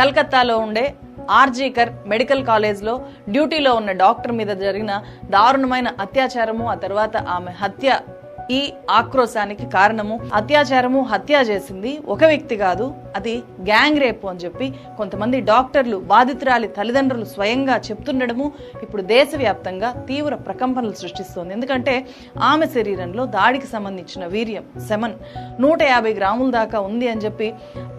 కలకత్తాలో ఉండే ఆర్జీకర్ మెడికల్ కాలేజ్లో డ్యూటీలో ఉన్న డాక్టర్ మీద జరిగిన దారుణమైన అత్యాచారము ఆ తర్వాత ఆమె హత్య ఈ ఆక్రోశానికి కారణము అత్యాచారము హత్య చేసింది ఒక వ్యక్తి కాదు అది గ్యాంగ్ రేపు అని చెప్పి కొంతమంది డాక్టర్లు బాధితురాలి తల్లిదండ్రులు స్వయంగా చెప్తుండడము ఇప్పుడు దేశవ్యాప్తంగా తీవ్ర ప్రకంపనలు సృష్టిస్తోంది. ఎందుకంటే ఆమె శరీరంలో దాడికి సంబంధించిన వీర్యం సెమన్ నూట యాభై గ్రాముల దాకా ఉంది అని చెప్పి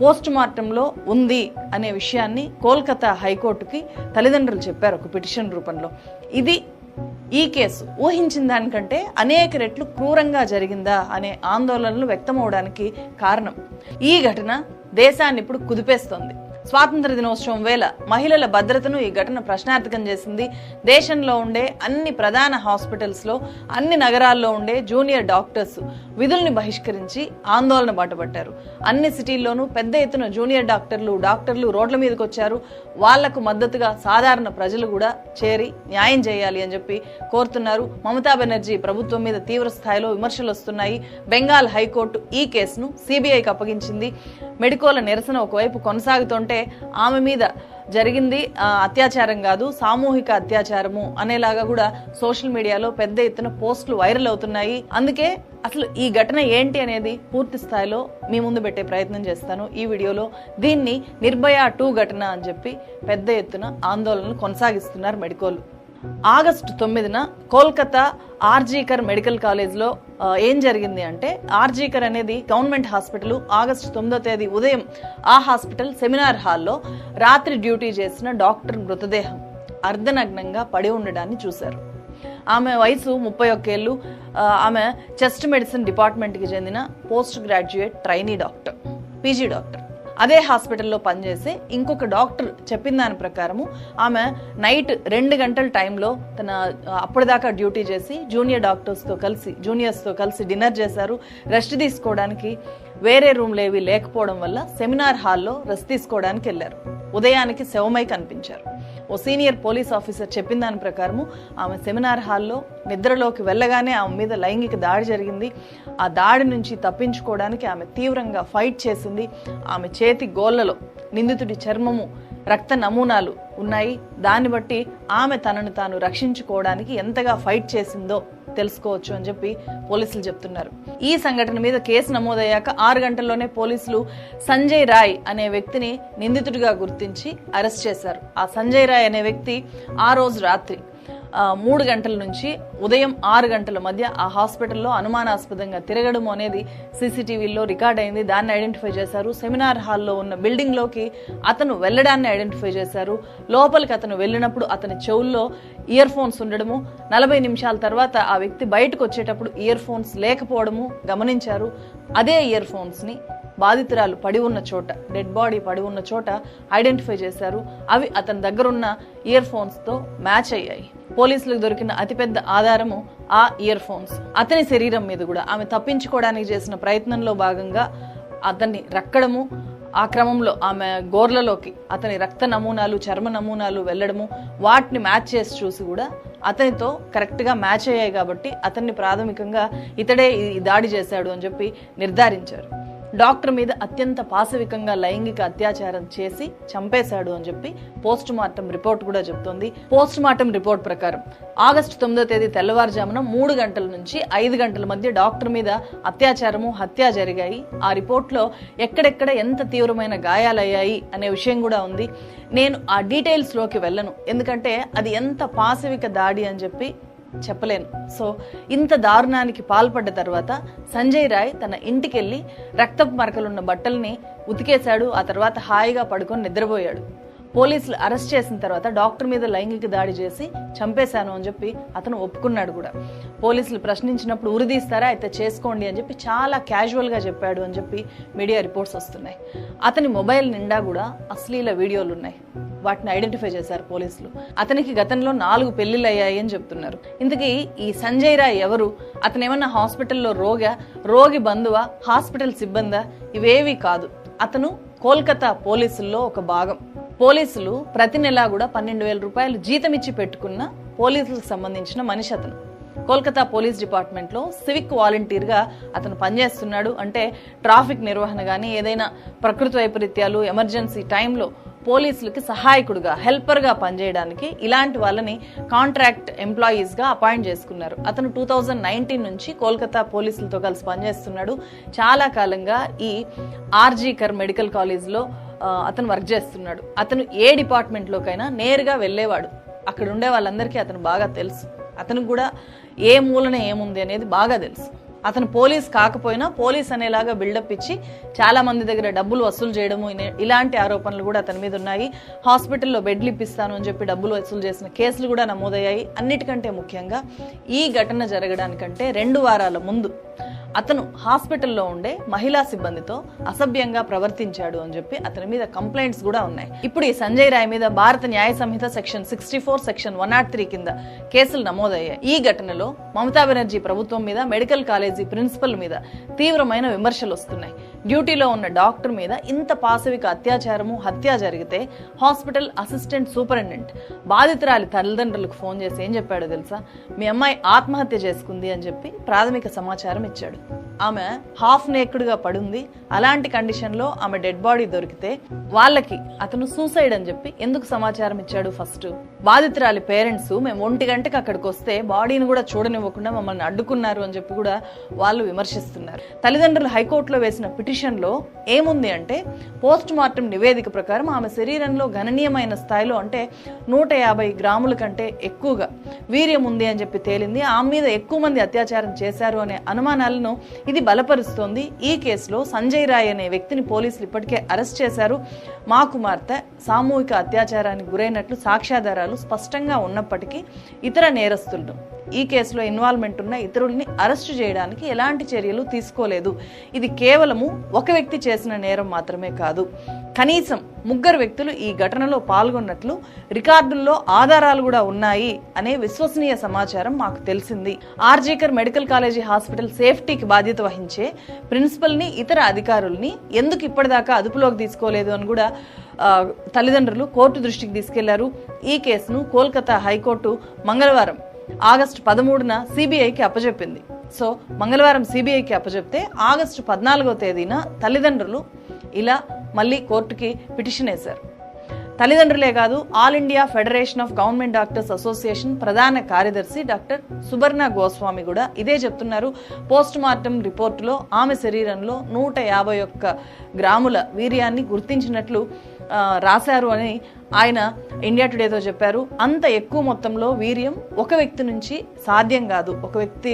పోస్ట్ మార్టంలో ఉంది అనే విషయాన్ని కోల్కతా హైకోర్టుకి తల్లిదండ్రులు చెప్పారు ఒక పిటిషన్ రూపంలో. ఇది ఈ కేసు ఊహించిన దానికంటే అనేక రెట్లు క్రూరంగా జరిగిందా అనే ఆందోళనలు వ్యక్తమవడానికి కారణం ఈ ఘటన దేశాన్ని ఇప్పుడు కుదిపేస్తోంది. స్వాతంత్ర దినోత్సవం వేళ మహిళల భద్రతను ఈ ఘటన ప్రశ్నార్థకం చేసింది. దేశంలో ఉండే అన్ని ప్రధాన హాస్పిటల్స్లో అన్ని నగరాల్లో ఉండే జూనియర్ డాక్టర్స్ విధుల్ని బహిష్కరించి ఆందోళన బాటపట్టారు. అన్ని సిటీల్లోనూ పెద్ద ఎత్తున జూనియర్ డాక్టర్లు డాక్టర్లు రోడ్ల మీదకి వచ్చారు. వాళ్ళకు మద్దతుగా సాధారణ ప్రజలు కూడా చేరి న్యాయం చేయాలి అని చెప్పి కోరుతున్నారు. మమతా బెనర్జీ ప్రభుత్వం మీద తీవ్ర స్థాయిలో విమర్శలు వస్తున్నాయి. బెంగాల్ హైకోర్టు ఈ కేసును సిబిఐకి అప్పగించింది. మెడికోల నిరసన ఒకవైపు కొనసాగుతుంటే ఆమె మీద జరిగింది అత్యాచారం కాదు సామూహిక అత్యాచారము అనేలాగా కూడా సోషల్ మీడియాలో పెద్ద ఎత్తున పోస్టులు వైరల్ అవుతున్నాయి. అందుకే అసలు ఈ ఘటన ఏంటి అనేది పూర్తి స్థాయిలో మీ ముందు పెట్టే ప్రయత్నం చేస్తాను ఈ వీడియోలో. దీన్ని నిర్భయ టూ ఘటన అని చెప్పి పెద్ద ఎత్తున ఆందోళనలు కొనసాగిస్తున్నారు మెడికోలు. ఆగస్టు తొమ్మిదిన కోల్కతా ఆర్జీకర్ మెడికల్ కాలేజ్లో ఏం జరిగింది అంటే ఆర్జీకర్ అనేది గవర్నమెంట్ హాస్పిటల్ ఆగస్టు తొమ్మిదో తేదీ ఉదయం ఆ హాస్పిటల్ సెమినార్ హాల్లో రాత్రి డ్యూటీ చేసిన డాక్టర్ మృతదేహం అర్ధనగ్నంగా పడి ఉండడాన్ని చూశారు. ఆమె వయసు ముప్పై ఒక్కేళ్ళు ఆమె చెస్ట్ మెడిసిన్ డిపార్ట్మెంట్కి చెందిన post graduate trainee doctor PG doctor. అదే హాస్పిటల్లో పనిచేసే ఇంకొక డాక్టర్ చెప్పిన దాని ప్రకారము ఆమె నైట్ రెండు గంటల టైంలో తన అప్పటిదాకా డ్యూటీ చేసి జూనియర్ డాక్టర్స్తో కలిసి జూనియర్స్తో కలిసి డిన్నర్ చేశారు. రెస్ట్ తీసుకోవడానికి వేరే రూమ్లు ఏవి లేకపోవడం వల్ల సెమినార్ హాల్లో రెస్ట్ తీసుకోవడానికి వెళ్ళారు. ఉదయానికి శవమై కనిపించారు. ఓ సీనియర్ పోలీస్ ఆఫీసర్ చెప్పిన దాని ప్రకారము ఆమె సెమినార్ హాల్లో నిద్రలోకి వెళ్ళగానే ఆమె మీద లైంగిక దాడి జరిగింది. ఆ దాడి నుంచి తప్పించుకోవడానికి ఆమె తీవ్రంగా ఫైట్ చేసింది. ఆమె చేతి గోళ్ళలో నిందితుడి చర్మము రక్త నమూనాలు ఉన్నాయి. దాన్ని బట్టి ఆమె తనను తాను రక్షించుకోవడానికి ఎంతగా ఫైట్ చేసిందో తెలుసుకోవచ్చు అని చెప్పి పోలీసులు చెప్తున్నారు. ఈ సంఘటన మీద కేసు నమోదయ్యాక ఆరు గంటల్లోనే పోలీసులు సంజయ్ రాయ్ అనే వ్యక్తిని నిందితుడిగా గుర్తించి అరెస్ట్ చేశారు. ఆ సంజయ్ రాయ్ అనే వ్యక్తి ఆ రోజు రాత్రి మూడు గంటల నుంచి ఉదయం ఆరు గంటల మధ్య ఆ హాస్పిటల్లో అనుమానాస్పదంగా తిరగడం అనేది సీసీటీవీలో రికార్డ్ అయింది దాన్ని ఐడెంటిఫై చేశారు. సెమినార్ హాల్లో ఉన్న బిల్డింగ్లోకి అతను వెళ్ళడాన్ని ఐడెంటిఫై చేశారు. లోపలికి అతను వెళ్ళినప్పుడు అతని చెవుల్లో ఇయర్ ఫోన్స్ ఉండడము నలభై నిమిషాల తర్వాత ఆ వ్యక్తి బయటకు వచ్చేటప్పుడు ఇయర్ ఫోన్స్ లేకపోవడము గమనించారు. అదే ఇయర్ ఫోన్స్ని బాధితురాలు పడి ఉన్న చోట డెడ్ బాడీ పడి ఉన్న చోట ఐడెంటిఫై చేశారు. అవి అతని దగ్గరున్న ఇయర్ ఫోన్స్తో మ్యాచ్ అయ్యాయి. పోలీసులకు దొరికిన అతిపెద్ద ఆధారము ఆ ఇయర్ ఫోన్స్. అతని శరీరం మీద కూడా ఆమె తప్పించుకోవడానికి చేసిన ప్రయత్నంలో భాగంగా అతన్ని రక్కడము ఆ క్రమంలో ఆమె గోర్లలోకి అతని రక్త నమూనాలు చర్మ నమూనాలు వెళ్ళడము వాటిని మ్యాచ్ చేసి చూసి కూడా అతనితో కరెక్ట్గా మ్యాచ్ అయ్యాయి కాబట్టి అతన్ని ప్రాథమికంగా ఇతడే ఈ దాడి చేశాడు అని చెప్పి నిర్ధారించారు. డాక్టర్ మీద అత్యంత పాశవికంగా లైంగిక అత్యాచారం చేసి చంపేశాడు అని చెప్పి పోస్ట్ మార్టం రిపోర్ట్ కూడా చెప్తోంది. పోస్ట్ మార్టం రిపోర్ట్ ప్రకారం ఆగస్టు తొమ్మిదో తేదీ తెల్లవారుజామున మూడు గంటల నుంచి ఐదు గంటల మధ్య డాక్టర్ మీద అత్యాచారము హత్య జరిగాయి. ఆ రిపోర్ట్లో ఎక్కడెక్కడ ఎంత తీవ్రమైన గాయాలయ్యాయి అనే విషయం కూడా ఉంది. నేను ఆ డీటెయిల్స్లోకి వెళ్ళను. ఎందుకంటే అది ఎంత పాశవిక దాడి అని చెప్పి చెప్పలేను. సో ఇంత దారుణానికి పాల్పడ్డ తర్వాత సంజయ్ రాయ్ తన ఇంటికెళ్ళి రక్తపు మరకలున్న బట్టల్ని ఉతికేశాడు. ఆ తర్వాత హాయిగా పడుకొని నిద్రపోయాడు. పోలీసులు అరెస్ట్ చేసిన తర్వాత డాక్టర్ మీద లైంగిక దాడి చేసి చంపేశాను అని చెప్పి అతను ఒప్పుకున్నాడు కూడా. పోలీసులు ప్రశ్నించినప్పుడు ఉరిదీస్తారా అయితే చేసుకోండి అని చెప్పి చాలా క్యాజువల్గా చెప్పాడు అని చెప్పి మీడియా రిపోర్ట్స్ వస్తున్నాయి. అతని మొబైల్ నిండా కూడా అశ్లీల వీడియోలు ఉన్నాయి. వాటిని ఐడెంటిఫై చేశారు పోలీసులు. అతనికి గతంలో నాలుగు పెళ్ళిళ్ళు అయ్యాయి అని చెప్తున్నారు. ఇంతకీ ఈ సంజయ్ రాయ్ ఎవరు? అతను ఏమన్నా హాస్పిటల్లో రోగా? రోగి బంధువా? హాస్పిటల్ సిబ్బందా? ఇవేవీ కాదు. అతను కోల్కతా పోలీసుల్లో ఒక భాగం. పోలీసులు ప్రతి నెలా కూడా పన్నెండు వేల రూపాయలు జీతం ఇచ్చి పెట్టుకున్న పోలీసులకు సంబంధించిన మనిషి అతను. కోల్కతా పోలీస్ డిపార్ట్మెంట్లో సివిక్ వాలంటీర్గా అతను పనిచేస్తున్నాడు. అంటే ట్రాఫిక్ నిర్వహణ కానీ ఏదైనా ప్రకృతి వైపరీత్యాలు ఎమర్జెన్సీ టైంలో పోలీసులకి సహాయకుడుగా హెల్పర్గా పనిచేయడానికి ఇలాంటి వాళ్ళని కాంట్రాక్ట్ ఎంప్లాయీస్గా అపాయింట్ చేసుకున్నారు. అతను టూ థౌజండ్ నైన్టీన్ నుంచి కోల్కతా పోలీసులతో కలిసి పనిచేస్తున్నాడు. చాలా కాలంగా ఈ ఆర్జీకర్ మెడికల్ కాలేజ్లో అతను వర్క్ చేస్తున్నాడు. అతను ఏ డిపార్ట్మెంట్లోకైనా నేరుగా వెళ్ళేవాడు. అక్కడ ఉండే వాళ్ళందరికీ అతను బాగా తెలుసు. అతనికి కూడా ఏ మూలన ఏముంది అనేది బాగా తెలుసు. అతను పోలీస్ కాకపోయినా పోలీస్ అనేలాగా బిల్డప్ ఇచ్చి చాలా మంది దగ్గర డబ్బులు వసూలు చేయడము ఇలాంటి ఆరోపణలు కూడా అతని మీద ఉన్నాయి. హాస్పిటల్లో బెడ్లు ఇప్పిస్తాను అని చెప్పి డబ్బులు వసూలు చేసిన కేసులు కూడా నమోదయ్యాయి. అన్నిటికంటే ముఖ్యంగా ఈ ఘటన జరగడానికంటే రెండు వారాల ముందు అతను హాస్పిటల్లో ఉండే మహిళా సిబ్బందితో అసభ్యంగా ప్రవర్తించాడు అని చెప్పి అతని మీద కంప్లైంట్స్ కూడా ఉన్నాయి. ఇప్పుడు ఈ సంజయ్ రాయ్ మీద Bharat Nyaya Sanhita section sixty four section one not three కింద కేసులు నమోదయ్యాయి. ఈ ఘటనలో మమతా బెనర్జీ ప్రభుత్వం మీద మెడికల్ కాలేజీ ప్రిన్సిపల్ మీద తీవ్రమైన విమర్శలు వస్తున్నాయి. డ్యూటీలో ఉన్న డాక్టర్ మీద ఇంత పాశవిక అత్యాచారము హత్య జరిగితే హాస్పిటల్ అసిస్టెంట్ సూపరింటెండెంట్ బాధితురాలి తల్లిదండ్రులకు ఫోన్ చేసి ఏం చెప్పాడో తెలుసా? మీ అమ్మాయి ఆత్మహత్య చేసుకుంది అని చెప్పి ప్రాథమిక సమాచారం ఇచ్చాడు. ఆమె హాఫ్ నేక్డ్గా పడుంది. అలాంటి కండిషన్లో ఆమె డెడ్ బాడీ దొరికితే వాళ్ళకి అతను సూసైడ్ అని చెప్పి ఎందుకు సమాచారం ఇచ్చాడు ఫస్ట్? బాధితురాలి పేరెంట్స్ మేము ఒంటి గంటకి అక్కడికి వస్తే బాడీని కూడా చూడనివ్వకుండా మమ్మల్ని అడ్డుకున్నారు అని చెప్పి కూడా వాళ్ళు విమర్శిస్తున్నారు. తల్లిదండ్రులు హైకోర్టులో వేసిన పిటిషన్లో ఏముంది అంటే పోస్ట్ మార్టం నివేదిక ప్రకారం ఆమె శరీరంలో గణనీయమైన స్థాయిలో అంటే నూట యాభై గ్రాముల కంటే ఎక్కువగా వీర్యం ఉంది అని చెప్పి తేలింది. ఆమె మీద ఎక్కువ మంది అత్యాచారం చేశారు అనే అనుమానాలను ఇది బలపరుస్తోంది. ఈ కేసులో సంజయ్ రాయ్ అనే వ్యక్తిని పోలీసులు ఇప్పటికే అరెస్ట్ చేశారు. మా కుమార్తె సామూహిక అత్యాచారానికి గురైనట్లు సాక్ష్యాధారాలు స్పష్టంగా ఉన్నప్పటికీ ఇతర నేరస్తులను ఈ కేసులో ఇన్వాల్వ్మెంట్ ఉన్న ఇతరుల్ని అరెస్టు చేయడానికి ఎలాంటి చర్యలు తీసుకోలేదు. ఇది కేవలము ఒక వ్యక్తి చేసిన నేరం మాత్రమే కాదు. కనీసం ముగ్గురు వ్యక్తులు ఈ ఘటనలో పాల్గొన్నట్లు రికార్డుల్లో ఆధారాలు కూడా ఉన్నాయి అనే విశ్వసనీయ సమాచారం మాకు తెలిసింది. ఆర్జీకర్ మెడికల్ కాలేజీ హాస్పిటల్ సేఫ్టీకి బాధ్యత వహించే ప్రిన్సిపల్ని ఇతర అధికారుల్ని ఎందుకు ఇప్పటిదాకా అదుపులోకి తీసుకోలేదు అని కూడా తల్లిదండ్రులు కోర్టు దృష్టికి తీసుకెళ్ళారు. ఈ కేసును కోల్కతా హైకోర్టు మంగళవారం ఆగస్టు పదమూడున సిబిఐకి అప్పజెప్పింది. సో మంగళవారం సిబిఐకి అప్పజెప్తే ఆగస్టు పద్నాలుగో తేదీన తల్లిదండ్రులు ఇలా మళ్ళీ కోర్టుకి పిటిషన్ వేశారు. తల్లిదండ్రులే కాదు all India federation of government doctors association ప్రధాన కార్యదర్శి డాక్టర్ సుబర్ణ గోస్వామి కూడా ఇదే చెప్తున్నారు. పోస్ట్ మార్టం రిపోర్టులో ఆమె శరీరంలో నూట యాభై ఒక్క గ్రాముల వీర్యాన్ని గుర్తించినట్లు రాశారు అని ఆయన ఇండియా టుడేతో చెప్పారు అంత ఎక్కువ మొత్తంలో వీర్యం ఒక వ్యక్తి నుంచి సాధ్యం కాదు. ఒక వ్యక్తి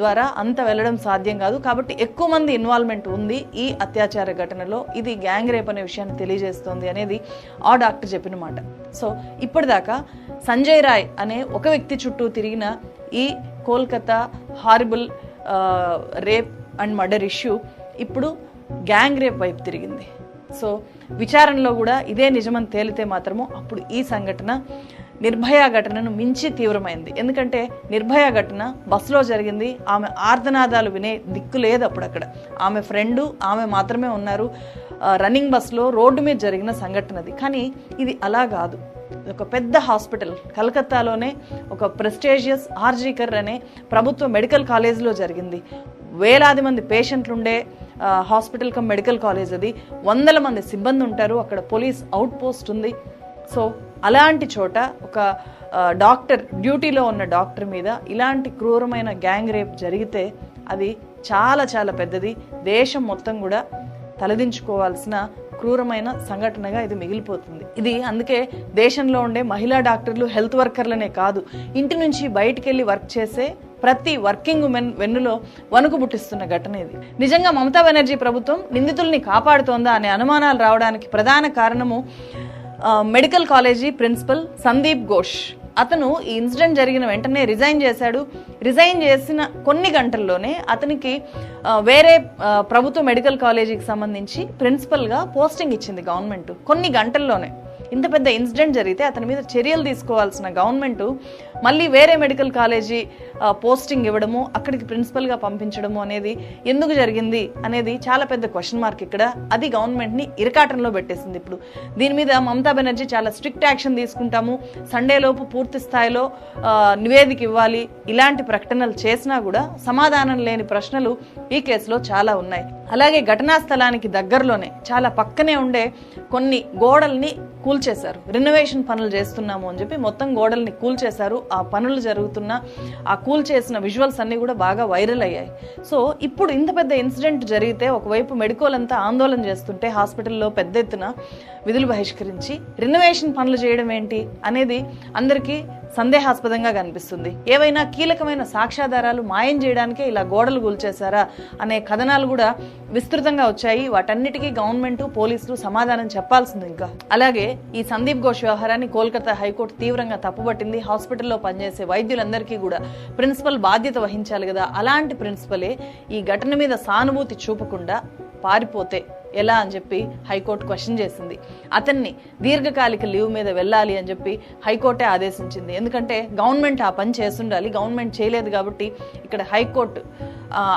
ద్వారా అంత వెళ్ళడం సాధ్యం కాదు. కాబట్టి ఎక్కువ మంది ఇన్వాల్వ్మెంట్ ఉంది ఈ అత్యాచార ఘటనలో. ఇది గ్యాంగ్ రేప్ అనే విషయాన్ని తెలియజేస్తోంది అనేది ఆ డాక్టర్ చెప్పిన మాట. సో ఇప్పటిదాకా సంజయ్ రాయ్ అనే ఒక వ్యక్తి చుట్టూ తిరిగిన ఈ Kolkata horrible rape and murder issue ఇప్పుడు గ్యాంగ్ రేప్ వైపు తిరిగింది. సో విచారణలో కూడా ఇదే నిజమని తేలితే మాత్రము అప్పుడు ఈ సంఘటన నిర్భయ ఘటనను మించి తీవ్రమైంది. ఎందుకంటే నిర్భయ ఘటన బస్సులో జరిగింది. ఆమె ఆర్ధనాదాలు వినే దిక్కు లేదు అప్పుడు అక్కడ. ఆమె ఫ్రెండు ఆమె మాత్రమే ఉన్నారు. రన్నింగ్ బస్సులో రోడ్డు మీద జరిగిన సంఘటనది. కానీ ఇది అలా కాదు. ఒక పెద్ద హాస్పిటల్ కలకత్తాలోనే ఒక ప్రెస్టేజియస్ ఆర్జీకర్ అనే ప్రభుత్వ మెడికల్ కాలేజీలో జరిగింది. వేలాది మంది పేషెంట్లు ఉండే హాస్పిటల్ కమ్ మెడికల్ కాలేజ్ అది. వందల మంది సిబ్బంది ఉంటారు. అక్కడ పోలీస్ అవుట్ పోస్ట్ ఉంది. సో అలాంటి చోట ఒక డాక్టర్ డ్యూటీలో ఉన్న డాక్టర్ మీద ఇలాంటి క్రూరమైన గ్యాంగ్ రేప్ జరిగితే అది చాలా చాలా పెద్దది. దేశం మొత్తం కూడా తలదించుకోవాల్సిన క్రూరమైన సంఘటనగా ఇది మిగిలిపోతుంది. ఇది అందుకే దేశంలో ఉండే మహిళా డాక్టర్లు హెల్త్ వర్కర్లనే కాదు. ఇంటి నుంచి బయటికి వెళ్ళి వర్క్ చేసే ప్రతి వర్కింగ్ ఉమెన్ వెన్నులో వణుకు పుట్టిస్తున్న ఘటన ఇది. నిజంగా మమతా బెనర్జీ ప్రభుత్వం నిందితుల్ని కాపాడుతోందా అనే అనుమానాలు రావడానికి ప్రధాన కారణము medical college principal Sandip Ghosh. అతను ఈ ఇన్సిడెంట్ జరిగిన వెంటనే రిజైన్ చేశాడు. రిజైన్ చేసిన కొన్ని గంటల్లోనే అతనికి వేరే ప్రభుత్వ మెడికల్ కాలేజీకి సంబంధించి ప్రిన్సిపల్గా పోస్టింగ్ ఇచ్చింది గవర్నమెంట్. కొన్ని గంటల్లోనే. ఇంత పెద్ద ఇన్సిడెంట్ జరిగితే అతని మీద చర్యలు తీసుకోవాల్సిన గవర్నమెంట్ మళ్ళీ వేరే మెడికల్ కాలేజీ పోస్టింగ్ ఇవ్వడము అక్కడికి ప్రిన్సిపల్గా పంపించడము అనేది ఎందుకు జరిగింది అనేది చాలా పెద్ద క్వశ్చన్ మార్క్ ఇక్కడ. అది గవర్నమెంట్ని ఇరకాటంలో పెట్టేసింది ఇప్పుడు. దీని మీద మమతా బెనర్జీ చాలా స్ట్రిక్ట్ యాక్షన్ తీసుకుంటాము. సండే లోపు పూర్తి స్థాయిలో నివేదిక ఇవ్వాలి. ఇలాంటి ప్రకటనలు చేసినా కూడా సమాధానం లేని ప్రశ్నలు ఈ కేసులో చాలా ఉన్నాయి. అలాగే ఘటనా స్థలానికి దగ్గరలోనే చాలా పక్కనే ఉండే కొన్ని గోడల్ని కూల్చేశారు. రినోవేషన్ పనులు చేస్తున్నాము అని చెప్పి మొత్తం గోడల్ని కూల్చేశారు. ఆ పనులు జరుగుతున్న ఆ కూల్చేసిన విజువల్స్ అన్నీ కూడా బాగా వైరల్ అయ్యాయి. సో ఇప్పుడు ఇంత పెద్ద ఇన్సిడెంట్ జరిగితే ఒకవైపు మెడికోల్ అంతా ఆందోళన చేస్తుంటే హాస్పిటల్లో పెద్ద ఎత్తున విధులు బహిష్కరించి రినోవేషన్ పనులు చేయడం ఏంటి అనేది అందరికీ సందేహాస్పదంగా కనిపిస్తుంది. ఏవైనా కీలకమైన సాక్ష్యాధారాలు మాయం చేయడానికే ఇలా గోడలు కూల్చేశారా అనే కథనాలు కూడా విస్తృతంగా వచ్చాయి. వాటన్నిటికీ గవర్నమెంట్ పోలీసులు సమాధానం చెప్పాల్సింది ఇంకా. అలాగే ఈ సందీప్ ఘోష్ వ్యవహారాన్ని కోల్కతా హైకోర్టు తీవ్రంగా తప్పుపట్టింది. హాస్పిటల్లో పనిచేసే వైద్యులందరికీ కూడా ప్రిన్సిపల్ బాధ్యత వహించాలి కదా. అలాంటి ప్రిన్సిపలే ఈ ఘటన మీద సానుభూతి చూపకుండా పారిపోతే ఎలా అని చెప్పి హైకోర్టు క్వశ్చన్ చేసింది. అతన్ని దీర్ఘకాలిక లీవ్ మీద వెళ్ళాలి అని చెప్పి హైకోర్టే ఆదేశించింది. ఎందుకంటే గవర్నమెంట్ ఆ పని చేస్తుండాలి గవర్నమెంట్ చేయలేదు కాబట్టి ఇక్కడ హైకోర్టు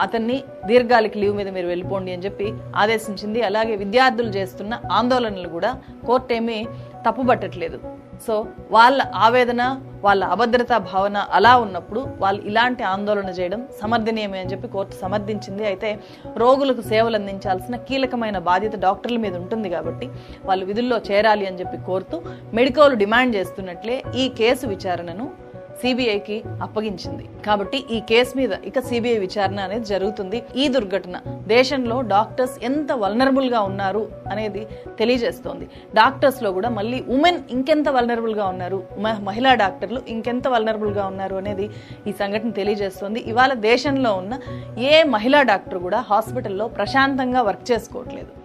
అతన్ని దీర్ఘకాలిక లీవ్ మీద మీరు వెళ్ళిపోండి అని చెప్పి ఆదేశించింది. అలాగే విద్యార్థులు చేస్తున్న ఆందోళనలు కూడా కోర్టు ఏమీ తప్పుబట్టట్లేదు సో వాళ్ళ ఆవేదన వాళ్ళ అభద్రతా భావన అలా ఉన్నప్పుడు వాళ్ళు ఇలాంటి ఆందోళన చేయడం సమర్థనీయమే అని చెప్పి కోర్టు సమర్థించింది. అయితే రోగులకు సేవలు అందించాల్సిన కీలకమైన బాధ్యత డాక్టర్ల మీద ఉంటుంది కాబట్టి వాళ్ళు విధుల్లో చేరాలి అని చెప్పి కోరుతూ మెడికోలు డిమాండ్ చేస్తున్నట్లే ఈ కేసు విచారణను సిబిఐకి అప్పగించింది. కాబట్టి ఈ కేసు మీద ఇక సిబిఐ విచారణ అనేది జరుగుతుంది. ఈ దుర్ఘటన దేశంలో డాక్టర్స్ ఎంత వల్నరబుల్గా ఉన్నారు అనేది తెలియజేస్తోంది. డాక్టర్స్లో కూడా మళ్ళీ ఉమెన్ ఇంకెంత వల్నరబుల్గా ఉన్నారు? మ- మహిళా డాక్టర్లు ఇంకెంత వల్నరబుల్గా ఉన్నారు అనేది ఈ సంఘటన తెలియజేస్తోంది. ఇవాళ దేశంలో ఉన్న ఏ మహిళా డాక్టర్ కూడా హాస్పిటల్లో ప్రశాంతంగా వర్క్ చేసుకోవట్లేదు.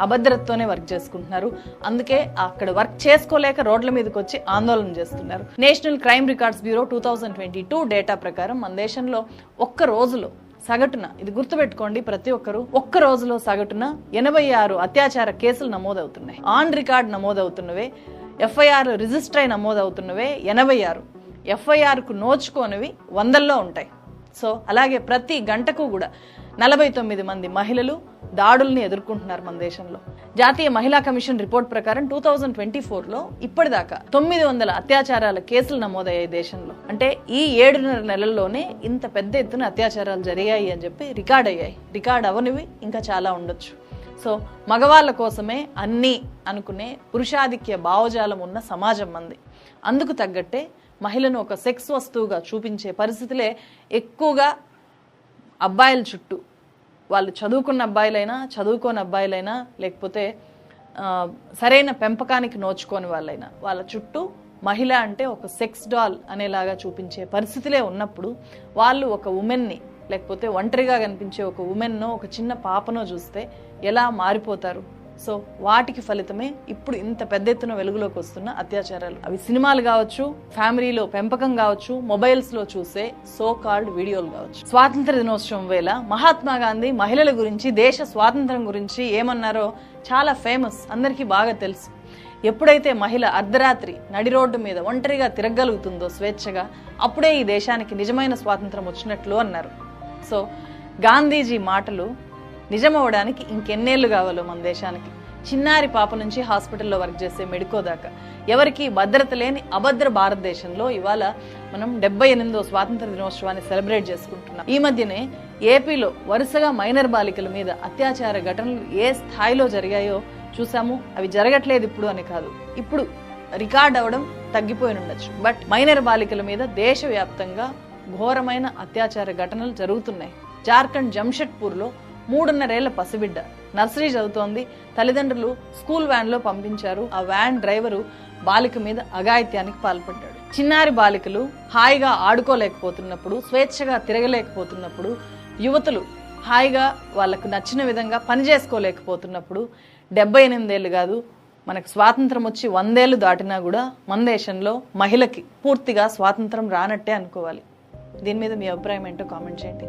అభద్రతతోనే వర్క్ చేసుకుంటున్నారు. అందుకే అక్కడ వర్క్ చేసుకోలేక రోడ్ల మీదకి వచ్చి ఆందోళన చేస్తున్నారు. National crime records bureau two thousand twenty two data ప్రకారం మన దేశంలో ఒక్క రోజులో సగటున ఇది గుర్తుపెట్టుకోండి ప్రతి ఒక్కరు ఒక్క రోజులో సగటున ఎనభై ఆరు అత్యాచార కేసులు నమోదవుతున్నాయి. ఆన్ రికార్డ్ నమోదవుతున్నవే ఎఫ్ఐఆర్ రిజిస్టర్ అయి నమోదవుతున్నవే ఎనభై ఆరు. ఎఫ్ఐఆర్కు నోచుకోనివి వందల్లో ఉంటాయి. సో అలాగే ప్రతి గంటకు కూడా నలభై తొమ్మిది మంది మహిళలు దాడుల్ని ఎదుర్కొంటున్నారు మన దేశంలో. జాతీయ మహిళా కమిషన్ రిపోర్ట్ ప్రకారం టూ థౌజండ్ ట్వంటీ ఫోర్లో ఇప్పటిదాకా తొమ్మిది వందల అత్యాచారాల కేసులు నమోదయ్యాయి దేశంలో. అంటే ఈ ఏడున్నర నెలల్లోనే ఇంత పెద్ద ఎత్తున అత్యాచారాలు జరిగాయి అని చెప్పి రికార్డ్ అయ్యాయి. రికార్డ్ అవనివి ఇంకా చాలా ఉండొచ్చు. సో మగవాళ్ళ కోసమే అన్నీ అనుకునే పురుషాధిక్య భావజాలం ఉన్న సమాజం మంది. అందుకు తగ్గట్టే మహిళను ఒక సెక్స్ వస్తువుగా చూపించే పరిస్థితులే ఎక్కువగా అబ్బాయిల చుట్టూ. వాళ్ళు చదువుకున్న అబ్బాయిలైనా చదువుకోని అబ్బాయిలైనా లేకపోతే సరైన పెంపకానికి నోచుకోని వాళ్ళైనా వాళ్ళ చుట్టూ మహిళ అంటే ఒక సెక్స్ డాల్ అనేలాగా చూపించే పరిస్థితులే ఉన్నప్పుడు వాళ్ళు ఒక ఉమెన్ని లేకపోతే ఒంటరిగా కనిపించే ఒక ఉమెన్నో ఒక చిన్న పాపనో చూస్తే ఎలా మారిపోతారు? సో వాటికి ఫలితమే ఇప్పుడు ఇంత పెద్ద ఎత్తున వెలుగులోకి వస్తున్న అత్యాచారాలు. అవి సినిమాలు కావచ్చు ఫ్యామిలీలో పెంపకం కావచ్చు మొబైల్స్లో చూసే సో కాల్డ్ వీడియోలు కావచ్చు. స్వాతంత్ర దినోత్సవం వేళ మహాత్మా గాంధీ మహిళల గురించి దేశ స్వాతంత్రం గురించి ఏమన్నారో చాలా ఫేమస్ అందరికీ బాగా తెలుసు. ఎప్పుడైతే మహిళ అర్ధరాత్రి నడి రోడ్డు మీద ఒంటరిగా తిరగలుగుతుందో స్వేచ్ఛగా అప్పుడే ఈ దేశానికి నిజమైన స్వాతంత్రం వచ్చినట్లు అన్నారు. సో గాంధీజీ మాటలు నిజమవడానికి ఇంకెన్నేళ్ళు కావాలో మన దేశానికి. చిన్నారి పాప నుంచి హాస్పిటల్లో వర్క్ చేసే మెడికో దాకా. ఎవరికి భద్రత లేని అభద్ర భారతదేశంలో ఇవాళ మనం డెబ్బై ఎనిమిదో స్వాతంత్ర దినోత్సవాన్ని సెలబ్రేట్ చేసుకుంటున్నాం. ఈ మధ్యనే ఏపీలో వరుసగా మైనర్ బాలికల మీద అత్యాచార ఘటనలు ఏ స్థాయిలో జరిగాయో చూసాము. అవి జరగట్లేదు ఇప్పుడు అని కాదు. ఇప్పుడు రికార్డ్ అవ్వడం తగ్గిపోయి ఉండొచ్చు. బట్ మైనర్ బాలికల మీద దేశవ్యాప్తంగా ఘోరమైన అత్యాచార ఘటనలు జరుగుతున్నాయి. జార్ఖండ్ జంషెడ్పూర్లో మూడున్నరేళ్ళ పసిబిడ్డ. నర్సరీ చదువుతోంది. తల్లిదండ్రులు స్కూల్ వ్యాన్లో పంపించారు. ఆ వ్యాన్ డ్రైవరు బాలిక మీద అఘాయిత్యానికి పాల్పడ్డాడు. చిన్నారి బాలికలు హాయిగా ఆడుకోలేకపోతున్నప్పుడు స్వేచ్ఛగా తిరగలేకపోతున్నప్పుడు యువతులు హాయిగా వాళ్ళకు నచ్చిన విధంగా పని చేసుకోలేకపోతున్నప్పుడు డెబ్బై ఎనిమిదేళ్ళు కాదు మనకు స్వాతంత్రం వచ్చి వందేళ్ళు దాటినా కూడా మన దేశంలో మహిళకి పూర్తిగా స్వాతంత్రం రానట్టే అనుకోవాలి. దీని మీద మీ అభిప్రాయం ఏంటో కామెంట్ చేయండి.